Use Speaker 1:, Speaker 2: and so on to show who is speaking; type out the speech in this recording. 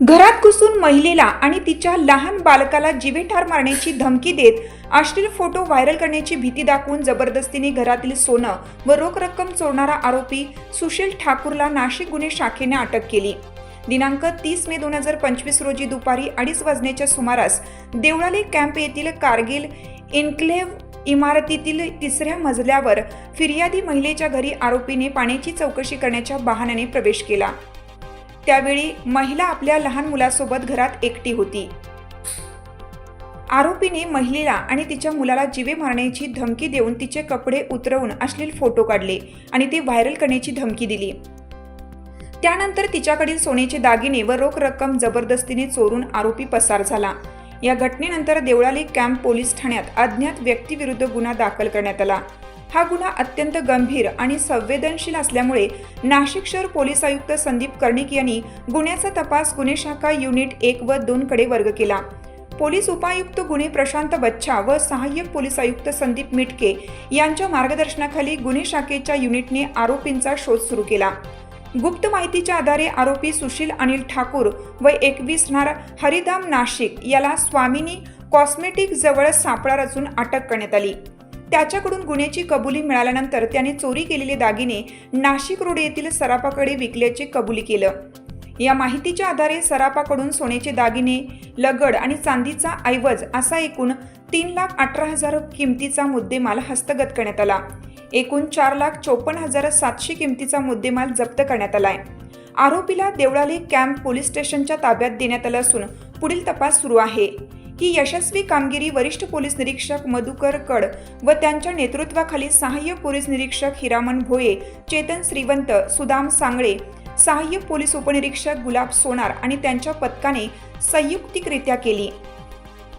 Speaker 1: घरात घुसून महिलेला आणि तिच्या लहान बालकाला जिवेठार मारण्याची धमकी देत अश्लील फोटो व्हायरल करण्याची भीती दाखवून जबरदस्तीने घरातील सोनं व रोख रक्कम चोरणारा आरोपी सुशील ठाकूरला नाशिक गुन्हे शाखेने अटक केली. दिनांक तीस मे दोन हजार पंचवीस रोजी दुपारी अडीच वाजण्याच्या सुमारास देवळाली कॅम्प येथील कारगिल इन्क्लेव्ह इमारतीतील तिसऱ्या मजल्यावर फिर्यादी महिलेच्या घरी आरोपीने पाण्याची चौकशी करण्याच्या बहाण्याने प्रवेश केला. त्यावेळी महिला आपल्या लहान मुलासोबत घरात एकटी होती. आरोपीने महिलेला आणि तिच्या मुलाला जिवे मारण्याची धमकी देऊन तिचे कपडे उतरवून अश्लील फोटो काढले आणि ते व्हायरल करण्याची धमकी दिली. त्यानंतर तिच्याकडील सोन्याचे दागिने व रोख रक्कम जबरदस्तीने चोरून आरोपी पसार झाला. या घटनेनंतर देवळाली कॅम्प पोलीस ठाण्यात अज्ञात व्यक्तीविरुद्ध गुन्हा दाखल करण्यात आला. हा गुन्हा अत्यंत गंभीर आणि संवेदनशील असल्यामुळे नाशिक शहर पोलीस आयुक्त संदीप कर्णिक यांनी गुन्ह्याचा तपास गुन्हे शाखा युनिट एक व दोन कडे वर्ग केला. पोलीस उपायुक्त गुन्हे प्रशांत बच्छा व सहाय्यक पोलीस आयुक्त संदीप मिटके यांच्या मार्गदर्शनाखाली गुन्हे शाखेच्या युनिटने आरोपींचा शोध सुरू केला. गुप्त माहितीच्या आधारे आरोपी सुशील अनिल ठाकूर व एकवीस नार हरिधाम नाशिक याला स्वामिनी कॉस्मेटिक जवळ सापळा रचून अटक करण्यात आली. त्याच्याकडून गुन्ह्याची कबुली मिळाल्यानंतर त्याने चोरी केलेले दागिने नाशिक रोड येथील सराफाकडे विकल्याचे कबुली केलं. या माहितीच्या आधारे सरापाकडून सोन्याचे दागिने लगड आणि चांदीचा ऐवज असा एकूण तीन लाख अठरा हजार किमतीचा मुद्देमाल हस्तगत करण्यात आला. एकूण चार लाख चोपन्न हजार सातशे किमतीचा मुद्देमाल जप्त करण्यात आलाय. आरोपीला देवळाली कॅम्प पोलीस स्टेशनच्या ताब्यात देण्यात आलं असून पुढील तपास सुरू आहे. ही यशस्वी कामगिरी वरिष्ठ पोलीस निरीक्षक मधुकर कड व त्यांच्या नेतृत्वाखाली सहाय्यक पोलीस निरीक्षक हिरामन भोये चेतन श्रीवंत सुदाम सांगळे सहाय्यक पोलीस उपनिरीक्षक गुलाब सोनार आणि त्यांच्या पथकाने संयुक्तिकरित्या केली.